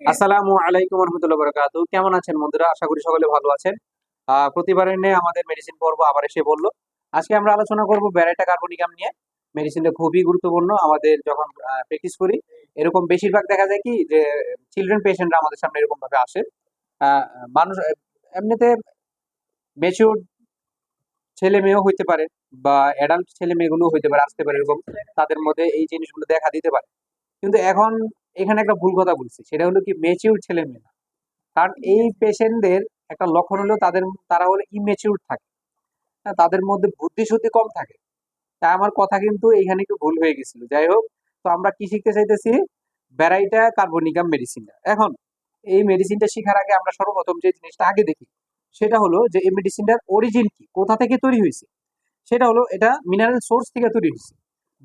আসসালামু আলাইকুম রহমতুল্লাহ বরকাত কেমন আছেন বন্ধুরা? আশা করি সকলে ভালো আছেন। প্রতিবারের নিয়ে আমাদের মেডিসিন পর্ব আবার এসে বলল আজকে আমরা আলোচনা করব ব্যারাইটা কার্বনিকাম নিয়ে। মেডিসিনটা খুবই গুরুত্বপূর্ণ। আমাদের যখন প্র্যাকটিস করি, এরকম বেশিরভাগ দেখা যায় কি যে চিলড্রেন পেশেন্টরা আমাদের সামনে এরকম ভাবে আসে মানুষ এমনিতে মেচিউর ছেলে মেয়েও হইতে পারে বা অ্যাডাল্ট ছেলে মেয়েগুলো হইতে পারে, আসতে পারে এরকম। তাদের মধ্যে এই জিনিসগুলো দেখা দিতে পারে। কিন্তু এখন এখানে একটা ভুল কথা বলছি সেটা হলো কি মেচিউর ছেলে মেয়ে না কারণ এই পেশেন্টদের একটা লক্ষণ হলো তাদের তারা হলো ইমেচিউর থাকে। হ্যাঁ, তাদের মধ্যে বুদ্ধি শুদ্ধি কম থাকে। তাই আমার কথা কিন্তু এইখানে একটু ভুল হয়ে গেছিল। যাই হোক তো আমরা কি শিখতে চাইতেছি? ব্যারাইটা কার্বনিকাম মেডিসিনটা এখন এই মেডিসিনটা শেখার আগে আমরা সর্বপ্রথম যে জিনিসটা আগে দেখি সেটা হলো যে এই মেডিসিনটার অরিজিন কি কোথা থেকে তৈরি হয়েছে? সেটা হলো এটা মিনারেল সোর্স থেকে তৈরি হয়েছে।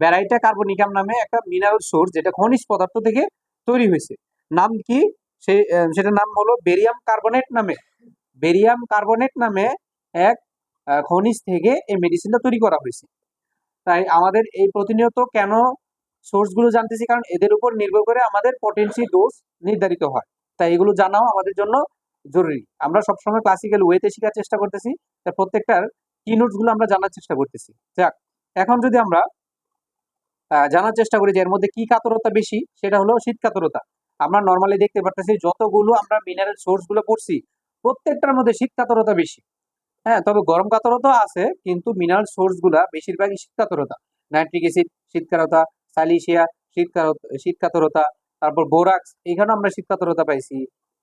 ব্যারাইটা কার্বনিকাম নামে একটা মিনারেল সোর্স যেটা খনিজ পদার্থ থেকে তৈরি হয়েছে। নাম কি? সে আহ, সেটার নাম হলো বেরিয়াম কার্বনেট নামে। বেরিয়াম কার্বনেট নামে এক খনিজ থেকে এই মেডিসিনটা তৈরি করা হয়েছে। তাই আমাদের এই প্রতিনিয়ত কেন সোর্সগুলো জানতেছি? কারণ এদের উপর নির্ভর করে আমাদের পটেন্সি ডোজ নির্ধারিত হয়। তাই এগুলো জানাও আমাদের জন্য জরুরি। আমরা সবসময় ক্লাসিক্যাল ওয়েতে শেখার চেষ্টা করতেছি। তাই প্রত্যেকটার কি গুলো আমরা জানার চেষ্টা করতেছি। যাক এখন যদি আমরা জানার চেষ্টা করি যে এর মধ্যে কি কাতরতা বেশি, সেটা হলো শীত কাতরতা। আমরা নর্মালি দেখতে পারতেছি যতগুলো আমরা মিনারেল সোর্সগুলো পড়ছি, প্রত্যেকটার মধ্যে শীত কাতরতা বেশি। হ্যাঁ তবে গরম কাতরতা আছে, কিন্তু মিনারেল সোর্সগুলা বেশিরভাগই শীত কাতরতা। নাইট্রিক অ্যাসিড শীতকারতা সালিশিয়া শীতকারতা শীতকাতরতা তারপর বোরাক্স এখানে আমরা শীতকাতরতা পাইছি।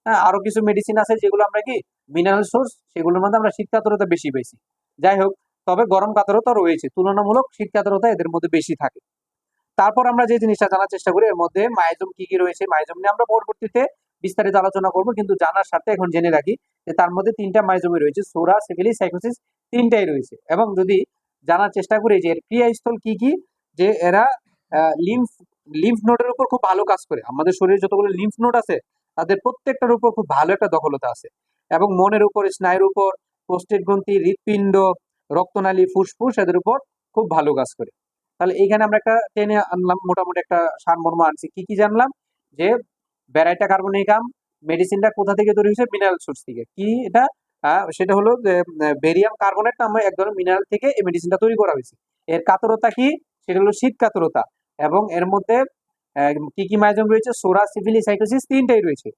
হ্যাঁ আরও কিছু মেডিসিন আছে যেগুলো আমরা কি মিনারেল সোর্স সেগুলোর মধ্যে আমরা শীতকাতরতা বেশি পাইছি। যাই হোক, তবে গরম কাতরতা রয়েছে, তুলনামূলক শীতকাতরতা এদের মধ্যে বেশি থাকে। তারপর আমরা যে জিনিসটা জানার চেষ্টা করি, এর মধ্যে মাইজম কি কি রয়েছে মাইজম নিয়ে আমরা পরবর্তীতে বিস্তারিত আলোচনা করব। কিন্তু জানার সাথে এখন জেনে রাখি যে তার মধ্যে তিনটা মাইজমই রয়েছে সোরা সিফিলিস সাইকোসিস তিনটাই রয়েছে। এবং যদি জানার চেষ্টা করি যে এর ক্রিয়াস্থল কি কি, যে এরা লিম্ফ লিম্ফ নোডের উপর খুব ভালো কাজ করে। আমাদের শরীরে যতগুলো লিম্ফ নোড আছে, তাদের প্রত্যেকটার উপর খুব ভালো একটা দখলতা আছে। এবং মনের উপর, স্নায়ুর উপর প্রস্টেট গ্রন্থি, হৃৎপিণ্ড, রক্তনালী, ফুসফুস, এদের উপর খুব ভালো কাজ করে। তাহলে এইখানে আমরা একটা টেনে আনলাম, মোটামুটি একটা সারমর্ম আনছি। কি কি জানলাম? যে ব্যারাইটা কার্বনিকাম মেডিসিনটা কোথা থেকে তৈরি হয়েছে? মিনারেল সোর্স থেকে। কি এটা? সেটা হলো বেরিয়াম কার্বনেট নামে এক ধরনের মিনারেল থেকে এই মেডিসিনটা তৈরি করা হয়েছে। এর কাতরতা কি? সেটা হলো শীত কাতরতা। এবং এর মধ্যে কি কি মাইজম রয়েছে? সোরা সিভিলি সাইকোসিস তিনটাই রয়েছে।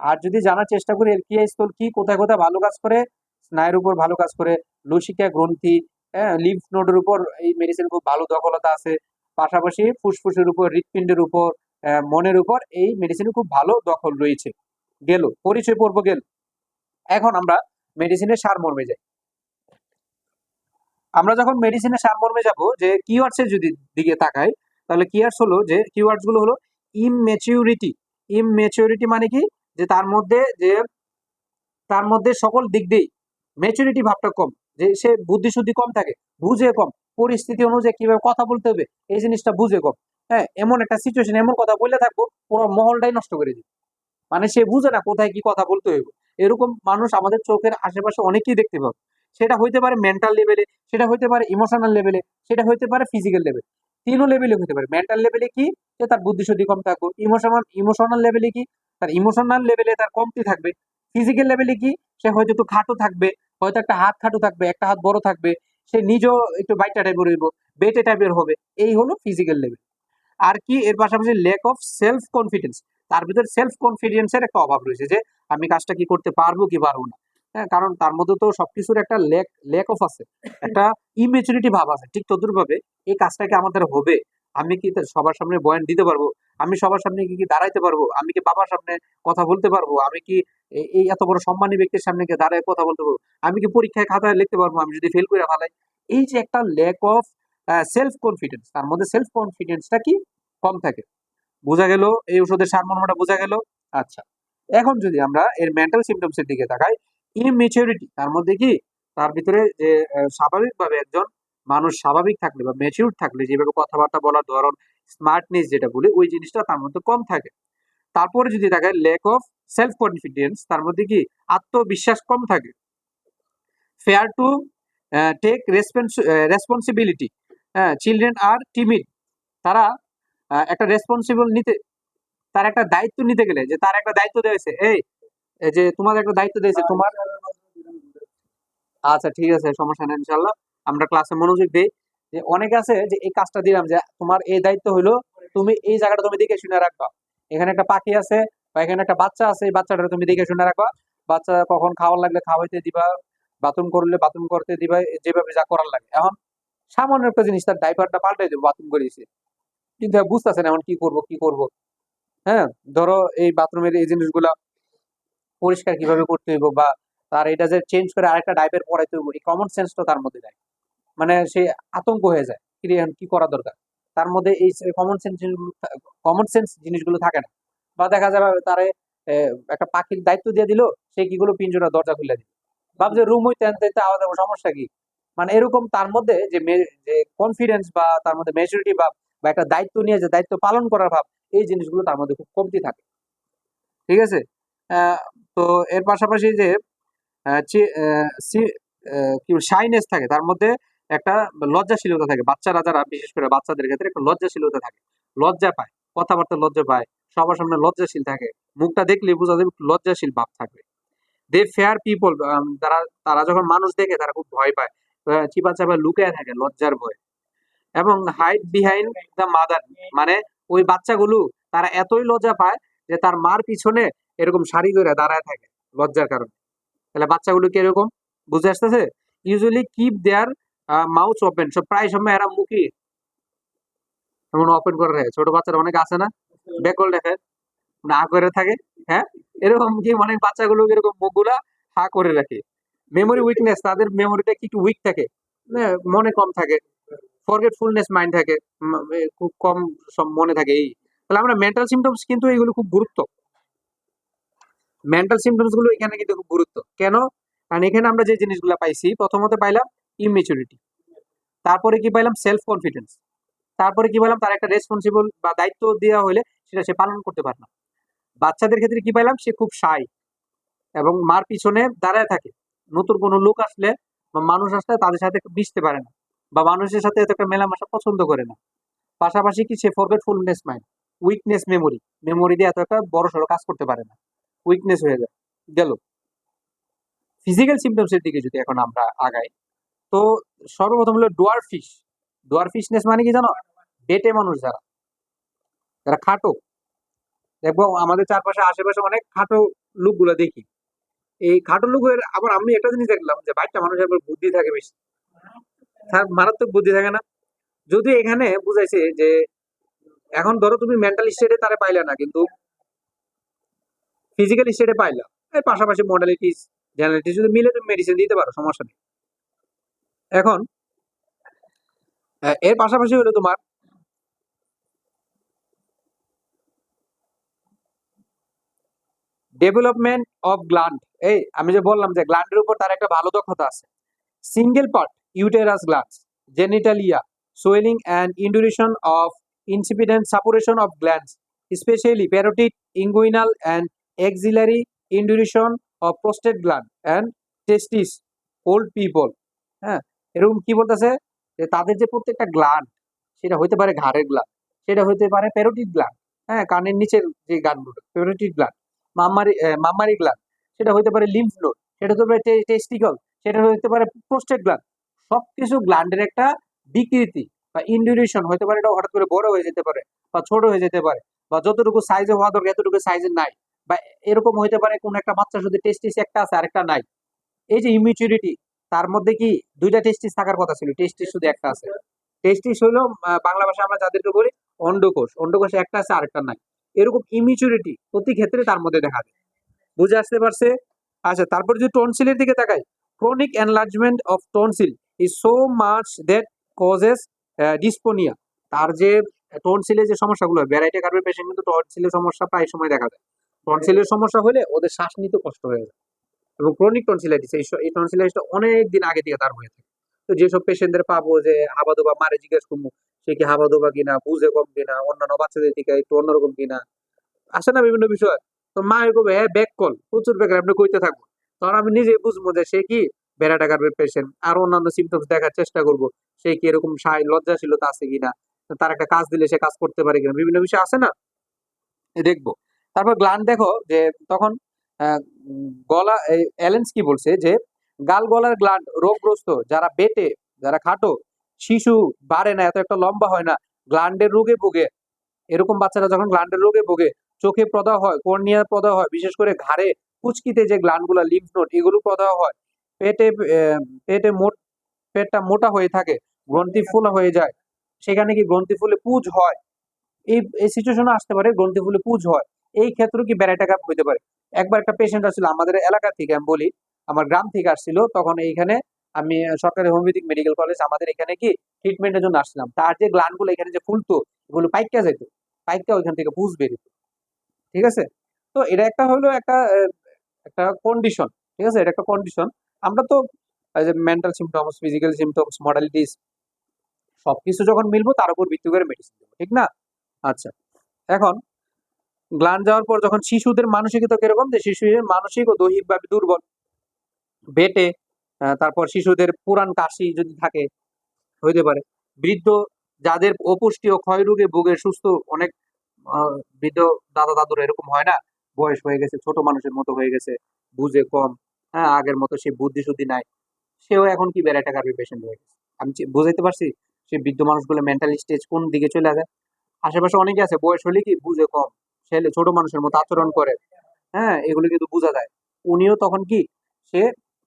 আর যদি জানার চেষ্টা করি, এর কি স্থল কি? কোথায় কোথায় ভালো কাজ করে? স্নায়ুর উপর ভালো কাজ করে? লসিকা, গ্রন্থি হ্যাঁ লিম্ফ নোডের উপর এই মেডিসিন খুব ভালো দখলতা আছে। পাশাপাশি ফুসফুসের উপর, হৃৎপিণ্ডের উপর মনের উপর এই মেডিসিনের খুব ভালো দখল রয়েছে। গেল, পরিচয় পর্ব গেল। এখন আমরা মেডিসিনের সারমর্মে যাই। আমরা যখন মেডিসিনের সারমর্মে যাব যে কিওয়ার্ডস এর যদি দিকে তাকাই, তাহলে কিওয়ার্ডস হলো যে কিওয়ার্ডসগুলো হলো ইমমেচিউরিটি ইমমেচিউরিটি মানে কি? যে তার মধ্যে, যে তার মধ্যে সকল দিক দিয়েই ম্যাচুরিটি ভাবটা কম। যে সে বুদ্ধি শুদ্ধি কম থাকে, বুঝে কম। পরিস্থিতি অনুযায়ী কীভাবে কথা বলতে হবে, এই জিনিসটা বুঝে কম। হ্যাঁ এমন একটা সিচুয়েশন এমন কথা বললে থাকব, পুরো মহলটাই নষ্ট করে দিবে। মানে সে বুঝে না কোথায় কি কথা বলতে হইব। এরকম মানুষ আমাদের চোখের আশেপাশে অনেকেই দেখতে পাবে। সেটা হইতে পারে মেন্টাল লেভেলে সেটা হইতে পারে ইমোশনাল লেভেলে সেটা হইতে পারে ফিজিক্যাল লেভেল তিনও লেভেলে হতে পারে। মেন্টাল লেভেলে কি? যে তার বুদ্ধিশুদ্ধি কম থাকবে ইমোশনাল ইমোশনাল লেভেলে কি? তার ইমোশনাল লেভেলে তার কমতি থাকবে। ফিজিক্যাল লেভেলে কি? সে হয়তো একটু খাটো থাকবে। হয়তো একটা হাত খাটো থাকবে, একটা হাত বড় থাকবে, সে নিজেও একটু বাইটা টাইপের হইব, বেটে টাইপের হবে। এই হলো ফিজিক্যাল লেভেল আর কি এর পাশাপাশি ল্যাক অফ সেলফ কনফিডেন্স তার ভিতরে সেলফ কনফিডেন্সের একটা অভাব রয়েছে যে, আমি কাজটা কি করতে পারব কি পারব না। হ্যাঁ কারণ তার মধ্যে তো সবকিছুর একটা ল্যাক ল্যাক অফ আছে। একটা ইমেচুরিটি ভাব আছে। ঠিক তদুরভাবে এই কাজটা কি আমাদের হবে? আমি কি সবার সামনে বয়ান দিতে পারব? আমি সবার সামনে কি কি দাঁড়াইতে পারব? আমি কি বাবার সামনে কথা বলতে পারব? আমি কি এই এত বড় সম্মানী ব্যক্তির সামনে কি দাঁড়ায় কথা বলতে পারব? আমি কি পরীক্ষায় খাতায় লিখতে পারব? আমি যদি ফেল করে ফেলাই? এই যে একটা ল্যাক অফ সেলফ কনফিডেন্স তার মধ্যে সেলফ কনফিডেন্সটা কি? কম থাকে। বোঝা গেল? এই ওষুধের সারমর্মটা বোঝা গেল? আচ্ছা। এখন যদি আমরা এর মেন্টাল সিমটমস এর দিকে তাকাই ইমেচিউরিটি তার মধ্যে কি? তার ভিতরে যে স্বাভাবিকভাবে একজন মানুষ স্বাভাবিক থাকলে বা ম্যাচিউর থাকলে যেভাবে কথাবার্তা বলার ধরন স্মার্টনেস যেটা বলি, ওই জিনিসটা তার মধ্যে কম থাকে। তারপরে যদি তাকাই ল্যাক অফ সেলফ কনফিডেন্স তার মধ্যে কি? আত্মবিশ্বাস কম থাকে। ফেয়ার টু টেক রেসপন্সিবিলিটি হ্যাঁ চিলড্রেন আর টিমিড তারা একটা রেসপন্সিবল নিতে, তার একটা দায়িত্ব নিতে গেলে, যে তার একটা দায়িত্ব দিয়েছে এই যে তোমার একটা দায়িত্ব দিয়েছে তোমার আচ্ছা ঠিক আছে, সমস্যা নেই, ইনশাল্লাহ। আমরা ক্লাসে মনোযোগ দিই, যে অনেক আছে যে এই কাজটা দিলাম যে তোমার এই দায়িত্ব হলো তুমি এই জায়গাটা তুমি দেখে শুনে রাখবা। এখানে একটা পাখি আছে বা এখানে একটা বাচ্চা আছে, এই বাচ্চাটা তুমি দেখে শুনে রাখবা। বাচ্চা কখন খাওয়ার লাগলে খাওয়াইতে দিবা বাথরুম করলে বাথরুম করতে দিবা যেভাবে যা করার লাগে। এখন সামান্য একটা জিনিস, তার ডাইপারটা পাল্টে দেবো বাথরুম করিয়েছে কিন্তু বুঝতেছে না এখন কি করব কি করব? হ্যাঁ ধরো এই বাথরুমের এই জিনিসগুলা পরিষ্কার কীভাবে করতে হইব বা তার এটা যে চেঞ্জ করে আরেকটা ডাইপের পড়াইতে হইব, এই কমন সেন্সটা তার মধ্যে নাই। মানে সে আতঙ্ক হয়ে যায়, কি করা দরকার? তার মধ্যে এই কমন সেন্স কমন সেন্স জিনিসগুলো থাকে না। বা দেখা যাবে তারে একটা পাখির দায়িত্ব দিয়ে দিল, সে কি গুলো পিঞ্জরা দরজা খুলে দিল। ভাবছে রুম হইতে আনতে আওয়াজ সমস্যা কি? মানে এরকম তার মধ্যে যে যে কনফিডেন্স বা তার মধ্যে মেচুরিটি ভাব বা একটা দায়িত্ব নিয়ে যে দায়িত্ব পালন করার ভাব, এই জিনিসগুলো তার মধ্যে খুব কমতি থাকে। ঠিক আছে? তো এর পাশাপাশি যে কি শাইনেস থাকে, তার মধ্যে একটা লজ্জাশীলতা থাকে। বাচ্চারা যারা, বিশেষ করে বাচ্চাদের ক্ষেত্রে একটা লজ্জাশীলতা থাকে। লজ্জা পায়, কথাবার্তা লজ্জা পায়, সবার সামনে লজ্জাশীল থাকে। মুখটা দেখলে বোঝা যাবে লজ্জাশীল ভাব থাকবে। দে ফেয়ার পিপল তারা তারা যখন মানুষ দেখে তারা খুব ভয় পায়। চিপা চাপা লুকিয়ে থাকে লজ্জার ভয়। এবং হাইড বিহাইন্ড দ্য মাদার মানে ওই বাচ্চাগুলো, তারা এতই লজ্জা পায় যে তার মার পিছনে এরকম শাড়ি ধরে দাঁড়ায় থাকে লজ্জার কারণে। তাহলে বাচ্চাগুলো কি এরকম? বুঝে আসতেছে? Usually keep their mouth open সব প্রায় সময় এরা মুখি। এমন ওপেন করে রাখে। ছোট বাচ্চারা অনেক আছে না? বেকল দেখে। না করে থাকে হ্যাঁ? এরকম কি অনেক বাচ্চাগুলো এরকম মুখগুলা হা করে রাখে। মেমোরি উইকনেস তাদের মেমোরিটা একটু উইক থাকে? মানে মনে কম থাকে। ফরগেটফুলনেস মাইন্ড থাকে। খুব কম সব মনে থাকে, এই। তাহলে আমরা মেন্টাল সিমটমস কিন্তু এইগুলো খুব গুরুত্ব। মেন্টাল সিমটমসগুলো এখানে কিন্তু খুব গুরুত্ব। কেন? কারণ এখানে আমরা যে জিনিসগুলো পাইছি, প্রথমত পাইলাম ইমেচুরিটি তারপরে কি পাইলাম? সেলফ কনফিডেন্স তারপরে কি পাইলাম? তার একটা রেসপন্সিবল বা দায়িত্ব দেওয়া হলে সেটা সে পালন করতে পারে না। বাচ্চাদের ক্ষেত্রে কি পাইলাম? সে খুব সাই এবং মার পিছনে দাঁড়ায় থাকে। নতুন কোনো লোক আসলে বা মানুষ আসলে তাদের সাথে মিশতে পারে না বা মানুষের সাথে এত একটা মেলামেশা পছন্দ করে না। পাশাপাশি কি সে forgetfulness mind weakness memory memory দিয়ে এত একটা বড় সড়ো কাজ করতে পারে না। উইকনেস হয়ে যায়, গেল। ফিজিক্যাল সিমটমসের দিকে যদি এখন আমরা আগাই তো সর্বপ্রথম হলো ডোয়ার ফিশ ডোয়ার ফিশনেস মানে কি জানো? বেটে মানুষ যারা। যারা খাটো। দেখব আমাদের চারপাশে আশেপাশে অনেক খাটো লোকগুলো দেখি। এই খাটো লোকের আবার আমি একটা জিনিস দেখলাম যে বাইকটা মানুষের আবার বুদ্ধি থাকে বেশি। তার মারাত্মক বুদ্ধি থাকে না। যদি এখানে বুঝাইছে যে এখন ধরো তুমি মেন্টাল স্টেটে তারে পাইলে না, কিন্তু ফিজিক্যাল স্টেটে পাইলা। এর পাশাপাশি মডালিটিস জেনারেলিটিস যদি মিলে তুমি মেডিসিন দিতে পারো, সমস্যা নেই। এখন এর পাশাপাশি হলো তোমার ডেভেলপমেন্ট অফ গ্ল্যান্ড এই, আমি যে বললাম যে গ্ল্যান্ডের উপর তার একটা ভালো দক্ষতা আছে। Single part uterus glands genitalia swelling and induration of incipient suppuration of glands specially parotid inguinal and axillary induration of prostate gland and testis old people হ্যাঁ এরকম কি বলতেছে? যে তাদের যে প্রত্যেকটা গ্ল্যান্ড সেটা হইতে পারে ঘাড়ের গ্ল্যান্ড সেটা হইতে পারে প্যারোটিড গ্ল্যান্ড হ্যাঁ কানের নিচের যে গ্ল্যান্ডগুলো parotid gland mammary mammary gland সেটা হইতে পারে লিম্ফ নোড সেটা হতে পারে টেস্টিকল সেটা হইতে পারে প্রোস্টেট গ্ল্যান্ড সবকিছু গ্ল্যান্ডের একটা বিকৃতি বা ইন্ডিউরেশন হতে পারে, এটা হঠাৎ করে বড় হয়ে যেতে পারে বা ছোট হয়ে যেতে পারে বা যতটুকু সাইজে হওয়া দরকার, এতটুকু সাইজে নাই বা এরকম হইতে পারে কোন একটা বাচ্চা শুধু টেস্টিস একটা আছে, আরেকটা নাই। এই যে ইমিউরিটি তার মধ্যে কি দুইটা টেস্টিস থাকার কথা ছিল? টেস্টিস শুধু একটা আছে। টেস্টিস হলো বাংলা ভাষায় আমরা যাদেরকে বলি, অন্ডকোষ। অন্ডকোষ একটা আছে আরেকটা নাই। এরকম ইমিউরিটি প্রতি ক্ষেত্রে তার মধ্যে দেখা যায়। বুঝে আসতে পারছে? আচ্ছা তারপর যদি টনসিলের দিকে তাকাই chronic enlargement of tonsil is so much that causes dysphonia তার যে টনসিলের যে সমস্যাগুলো ভ্যারাইটি কার্ভের পেশেন্ট কিন্তু টনসিলের সমস্যা প্রায় সময় দেখা যায়। টনসিলের সমস্যা হলে ওদের শ্বাস নিতে কষ্ট হয়ে যায়। এবং ক্রনিক টনসিলাইটিস এই এই টনসিলাইটিসটা অনেক দিন আগে থেকে তার হয়ে থাকে। তো যেসব পেশেন্টদের পাবো যে হাবাদোবা মারে জিজ্ঞেস করব, সে কি হাবাদোবা কিনা, বুঝে কম কিনা, অন্যান্য বাচ্চাদের থেকে একটু অন্যরকম কিনা, আসে না বিভিন্ন বিষয়। তো মা এরকম হ্যাঁ ব্যাক কল প্রচুর ব্যাক আপনি কইতে থাকব। তখন আমি নিজে বুঝব যে সে কি বেড়াটা কাটবের পেশেন্ট আর অন্যান্য সিমটমস দেখার চেষ্টা করব, সে কি এরকম সাই, লজ্জাশীলতা আছে কিনা, তার একটা কাজ দিলে সে কাজ করতে পারে কিনা, বিভিন্ন বিষয় আছে না? দেখব। তারপর গ্লান দেখো যে তখন গলা অ্যালেন্স কি বলছে যে, গাল গলার গ্ল্যান্ড রোগগ্রস্ত, যারা বেটে, যারা খাটো, শিশু বাড়ে না, এত একটা লম্বা হয় না গ্ল্যান্ডের রোগে ভোগে। এরকম বাচ্চারা যখন গ্ল্যান্ডের রোগে ভোগে, চোখে প্রদাহ হয় কর্নিয়ার প্রদাহ হয়, বিশেষ করে ঘাড়ে, কুচকিতে যে গ্ল্যান্ডগুলো লিম্ফ নোড এগুলো প্রদাহ হয়। পেটে পেটে মোট, পেটটা মোটা হয়ে থাকে, গ্রন্থি ফুলা হয়ে যায়। সেখানে কি গ্রন্থি ফুলে পুজ হয়? এই এই সিচুয়েশনে আসতে পারে, গ্রন্থি ফুলে পুজ হয়। এই ক্ষেত্রে কি ব্যারাইটা কাপ হইতে পারে? একবার একটা পেশেন্ট আসছিল আমাদের এলাকা থেকে, আমি বলি, আমার গ্রাম থেকে আসছিল, তখন এইখানে আমি সরকারি হোমিওপ্যাথিক মেডিকেল কলেজ আমাদের এখানে কি ট্রিটমেন্টের জন্য আসছিলাম। তার যে গ্ল্যান্ডগুলো এখানে যে ফুলতো এগুলো পাইকা যেত পাইকা ওইখান থেকে পুজ বেরিত ঠিক আছে? তো এটা একটা হলো একটা একটা কন্ডিশন ঠিক আছে? এটা একটা কন্ডিশন আমরা তো mental symptoms physical symptoms modalities সবকিছু যখন মিলবো, তার উপর ভিত্তি করে মেডিসিন দেবো, ঠিক না? আচ্ছা। এখন গ্লান যাওয়ার পর যখন শিশুদের মানসিকতা কীরকম, যে শিশুদের মানসিক ও দৈহিকভাবে দুর্বল বেটে তারপর শিশুদের পুরান কাশি যদি থাকে, হইতে পারে। বৃদ্ধ যাদের অপুষ্টি ও ক্ষয় রোগে ভোগে সুস্থ, অনেক বৃদ্ধ দাদা দাদুরা এরকম হয় না, বয়স হয়ে গেছে, ছোট মানুষের মতো হয়ে গেছে, বুঝে কম হ্যাঁ আগের মতো সে বুদ্ধি শুদ্ধি নাই, সেও এখন কি বেড়াইটা কার্পের পেশেন্ট হয়ে গেছে। আমি বুঝাইতে পারছি? সে বৃদ্ধ মানুষগুলো মেন্টাল স্টেজ কোন দিকে চলে যায়? আশেপাশে অনেকে আছে, বয়স হলে কি বুঝে কম ছেলে, ছোট মানুষের মতো আচরণ করে। হ্যাঁ এগুলো কিন্তু বোঝা যায়। উনিও তখন কি, সে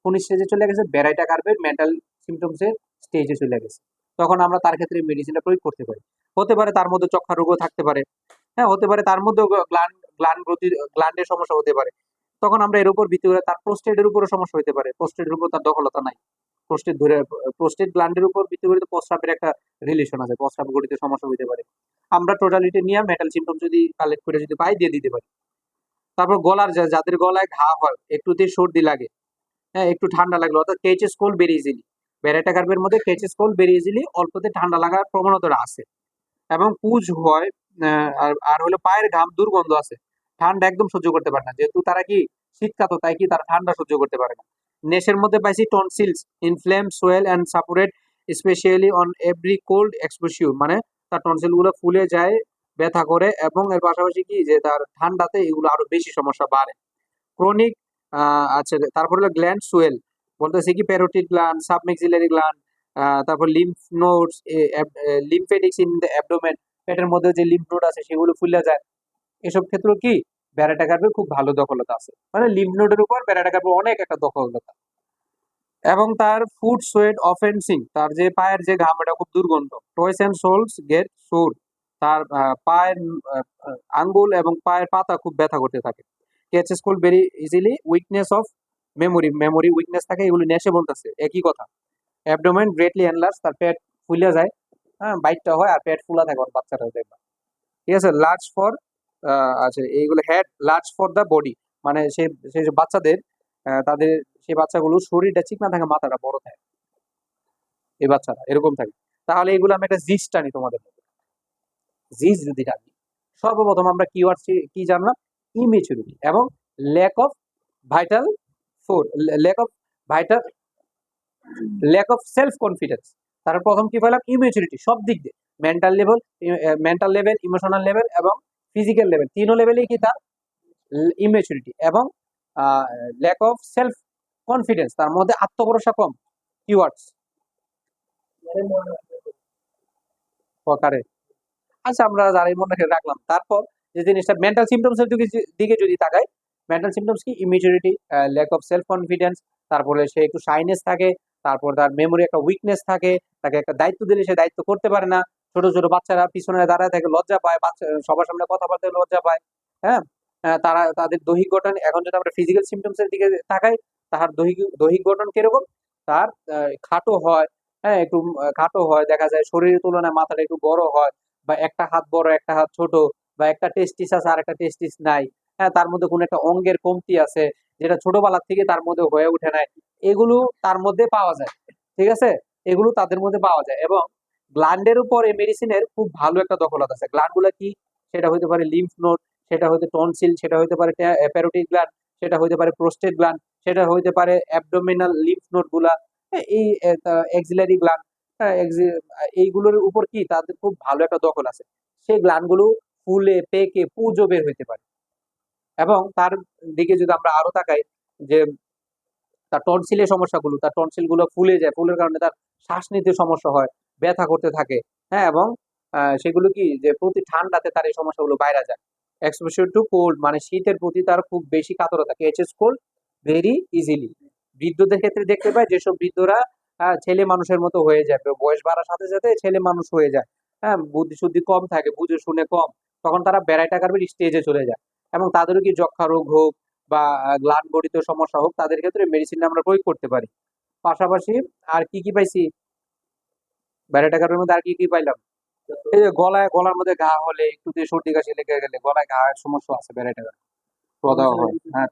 কোন স্টেজে চলে গেছে, বেড়াইটা কার্পের মেন্টাল সিমটমসের স্টেজে চলে গেছে। তখন আমরা তার ক্ষেত্রে মেডিসিনটা প্রয়োগ করতে পারি। হতে পারে তার মধ্যে চক্ষা রোগও থাকতে পারে। হ্যাঁ হতে পারে তার মধ্যে গ্লান গ্লান গ্রোথি গ্ল্যান্ডের সমস্যা হতে পারে। তখন আমরা এর উপর ভিত্তি করে তার প্রোস্টেটের উপরও সমস্যা হতে পারে। প্রোস্টেটের উপর তার দখলতা নাই। প্রোস্টেট ধরে প্রোস্টেট উপর ভিত্তি করে প্রস্রাবের একটা রিলেশন আছে প্রস্রাব গঠিত সমস্যা হতে পারে। আমরা টোটালিটি নিয়ে মেটাল সিমটম যদি কালেক্ট করে যদি পাই, দিয়ে দিতে পারি। তারপর গলার যাদের গলায় ঘা হয়, একটুতে সর্দি লাগে হ্যাঁ একটু ঠান্ডা লাগল, অর্থাৎ কেচেস কোল ভেরি ইজিলি ব্যারেটা কার্পের মধ্যে কেচেস কোল ভেরি ইজিলি অল্পতে ঠান্ডা লাগার প্রবণতা আছে। এবং পুজ হয় আর আর হলো পায়ের ঘাম দুর্গন্ধ আছে। ঠান্ডা একদম সহ্য করতে পারে না, যেহেতু তারা কি শীতকাত তাই কি তারা ঠান্ডা সহ্য করতে পারে না। নেশের মধ্যে পাইছি tonsils inflame swell and suppurate specially on every cold exposure মানে তার টনসিলগুলো ফুলে যায়, ব্যথা করে এবং এর পাশাপাশি কি যে তার ঠান্ডাতে এগুলো আরও বেশি সমস্যা বাড়ে। ক্রনিক আচ্ছা তারপর হলো গ্ল্যান্ড সোয়েল বলতেছে কি প্যারোটিড গ্ল্যান্ড সাবমেক্সিলারি গ্ল্যান্ড তারপর lymph nodes lymphatics in the abdomen পেটের মধ্যে যে লিম্ফ নোড আছে সেগুলো ফুলে যায়। এসব ক্ষেত্রে কি ব্যারাটা কার্পের খুব ভালো দখলতা আছে। মানে লিম্ফ নোডের উপর ব্যারাটা কার্পের অনেক একটা দখলতা। এবং তার ফুড সোয়েট অফেন্সিং তার যে পায়ের যে ঘাম এটা খুব দুর্গন্ধ toes and soles get sore তার পায়ের আঙ্গুল এবং পায়ের পাতা খুব ব্যথা করতে থাকে। Catches cold very easily weakness of memory memory weakness থাকে, এগুলো নেশে বলতেছে, একই কথা। অ্যাবডোমেন গ্রেটলি এনলার্জ তার পেট ফুলে যায় হ্যাঁ বাইটটা হয় আর পেট ফুলা থাকে ওর বাচ্চাটা দেখবা। ঠিক আছে লার্জ ফর আছে। এইগুলো head large for the body মানে সে সেই বাচ্চাদের তাদের সেই বাচ্চাগুলো শরীরটা চিকনা থাকে, মাথাটা বড় থাকে। এই বাচ্চারা, এরকম থাকে। তাহলে এগুলো আমি একটা জিস টানি তোমাদের মধ্যে। জিস যদি টানি সর্বপ্রথম আমরা কিওয়ার্ড কি জানলাম? ইমেচুরিটি এবং lack of vital four lack of vital lack of self confidence তার প্রথম কি পেলাম? ইমেচুরিটি সব দিক দিয়ে। Mental level mental level emotional level এবং ফিজিক্যাল লেভেল তিনও লেভেলেই কি তার? ইমেচুরিটি এবং ল্যাক অফ সেলফ কনফিডেন্স তার মধ্যে আত্মভরসা কম। কিওয়ার্ডস প্রকারে আচ্ছা আমরা যারাই মনে রেখে রাখলাম। তারপর যে জিনিসটা মেন্টাল সিমটমস এর দিকে যদি তাকাই মেন্টাল সিমটমস কি? Immunity lack of self confidence তারপরে সে একটু শাইনেস থাকে, তারপর তার মেমোরি একটা উইকনেস থাকে, তাকে একটা দায়িত্ব দিলে সে দায়িত্ব করতে পারে না। ছোট ছোট বাচ্চারা পিছনে দাঁড়ায় থাকে, লজ্জা পায়, বাচ্চা, সবার সামনে কথা বলতে লজ্জা পায় হ্যাঁ? তারা, তাদের দৈহিক গঠন, এখন যদি আমরা ফিজিক্যাল সিমটমস এর দিকে তাকাই তার দৈহিক দৈহিক গঠন কীরকম? তার খাটো হয় হ্যাঁ? একটু খাটো হয়, দেখা যায় শরীরের তুলনায় মাথাটা একটু বড় হয়, বা একটা হাত বড়, একটা হাত ছোট, বা একটা টেস্টিস আছে আর একটা টেস্টিস নাই হ্যাঁ? তার মধ্যে কোনো একটা অঙ্গের কমতি আছে, যেটা ছোটবেলার থেকে তার মধ্যে হয়ে ওঠে নাই, এগুলো তার মধ্যে পাওয়া যায়, ঠিক আছে? এগুলো তাদের মধ্যে পাওয়া যায় এবং গ্ল্যান্ডের উপর এই মেডিসিনের খুব ভালো একটা দখলত আছে। গ্ল্যান্ডগুলো কি? সেটা হতে পারে লিম্ফ নোড সেটা হতে টনসিল সেটা হতে পারে প্যারোটিক গ্ল্যান্ড সেটা হতে পারে প্রোস্টেট গ্ল্যান্ড সেটা হতে পারে অ্যাবডোমিনাল লিম্ফ নোডগুলা। হ্যাঁ, এই এক্সিলারি গ্ল্যান্ড এইগুলোর উপর কি? তাদের খুব ভালো একটা দখল আছে। সেই গ্ল্যান্ডগুলো ফুলে পেকে পুজো বের হইতে পারে। এবং তার দিকে যদি আমরা আরও তাকাই যে তার টনসিলের সমস্যাগুলো তার টনসিলগুলো ফুলে যায় ফুলের কারণে তার শ্বাস নিতে সমস্যা হয় ব্যথা করতে থাকে হ্যাঁ? এবং সেগুলো কি? যে প্রতি ঠান্ডাতে তার এই সমস্যাগুলো বাইরে যায়। এক্সপোজার টু কোল্ড মানে শীতের প্রতি তার খুব বেশি কাতরতা কেচেস কোল্ড ভেরি ইজিলি বৃদ্ধদের ক্ষেত্রে দেখতে পাই, যেসব বৃদ্ধরা ছেলে মানুষের মতো হয়ে যায় বয়স বাড়ার সাথে সাথে ছেলে মানুষ হয়ে যায় হ্যাঁ? বুদ্ধি শুদ্ধি কম থাকে, বুঝে শুনে কম, তখন তারা বেড়াইটা কারবে স্টেজে চলে যায়। এবং তাদেরও কি যক্ষা রোগ হোক বা গ্লাড বডিতে সমস্যা হোক, তাদের ক্ষেত্রে মেডিসিন আমরা প্রয়োগ করতে পারি। পাশাপাশি আর কি কি পাইছি? ব্যারেটা কার্পের মধ্যে আর কি কি পাইলাম? এই যে গলায় গলার মধ্যে ঘা হলে একটুতে সর্দি কাশি লেগে গেলে গলায় ঘা সমস্যা আছে ব্যারেটা প্রদাহ হয়। হ্যাঁ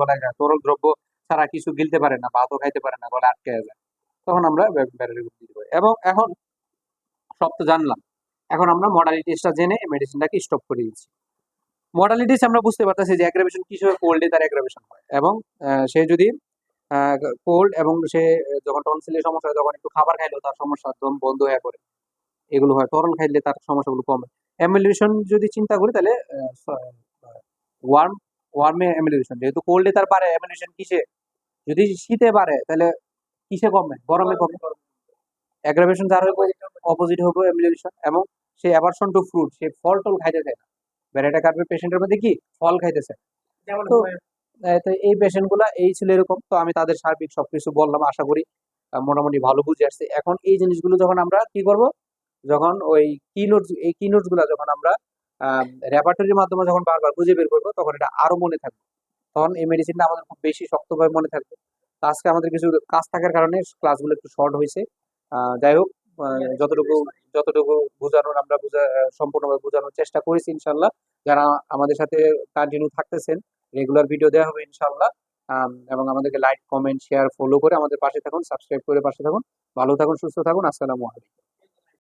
গলায় ঘা। তরল দ্রব্য ছাড়া কিছু গিলতে পারে না ভাতও খাইতে পারে না গলায় আটকে যায়। তখন আমরা দিতে পারি এবং এখন সব তো জানলাম। এখন আমরা মডালিটিসটা জেনে মেডিসিনটাকে স্টপ করে দিচ্ছি। মডালিটিস আমরা বুঝতে পারতেছি যে অ্যাগ্রাভেশন কিসের কোল্ডে তার অ্যাগ্রাভেশন হয়। এবং সে যদি কোল্ড এবং সে যখন টনসিলের সমস্যা হয় তখন একটু খাবার খাইলেও তার সমস্যা একদম বন্ধ হয়ে পড়ে। এগুলো হয়। তরল খাইলে তার সমস্যাগুলো কমে। অ্যামিলিউশন যদি চিন্তা করি তাহলে ওয়ার্ম ওয়ার্মে অ্যামিলিউশন যেহেতু কোল্ডে তার পারে অ্যামিলিউশন কিসে? যদি শীতে পারে তাহলে কিসে কমে? গরমে কমে। অ্যাগ্রাভেশন যার হবে অপোজিট হবে অ্যামিলিউশন এবং সে অ্যাভারশন টু ফ্রুট সে ফল টল খাইতে চায় না। ব্যারেটা কার্পের পেশেন্টের মধ্যে কি? ফল খাইতেছে তো তো এই পেশেন্টগুলা, এই ছিল এরকম। তো আমি তাদের সার্বিক সবকিছু বললাম, আশা করি মোটামুটি ভালো বুঝে আসছে। এখন এই জিনিসগুলো যখন আমরা কি করব? যখন ওই কি নোটস এই কি নোটসগুলা যখন আমরা র্যাপার্টরির মাধ্যমে যখন বারবার খুঁজে বের করব, তখন এটা আরও মনে থাকবে। তখন এই মেডিসিনটা আমাদের খুব বেশি শক্তভাবে মনে থাকবে। আজকে আমাদের কিছু কাজ থাকার কারণে ক্লাসগুলো একটু শর্ট হয়েছে। যাই হোক যতটুকু যতটুকু বোঝানোর আমরা আহ, সম্পূর্ণভাবে বোঝানোর চেষ্টা করেছি ইনশাল্লাহ। যারা আমাদের সাথে কন্টিনিউ থাকতেছেন রেগুলার ভিডিও দেওয়া হবে ইনশাল্লাহ। এবং আমাদেরকে লাইক কমেন্ট শেয়ার ফলো করে আমাদের পাশে থাকুন সাবস্ক্রাইব করে পাশে থাকুন। ভালো থাকুন সুস্থ থাকুন। আসসালামু আলাইকুম।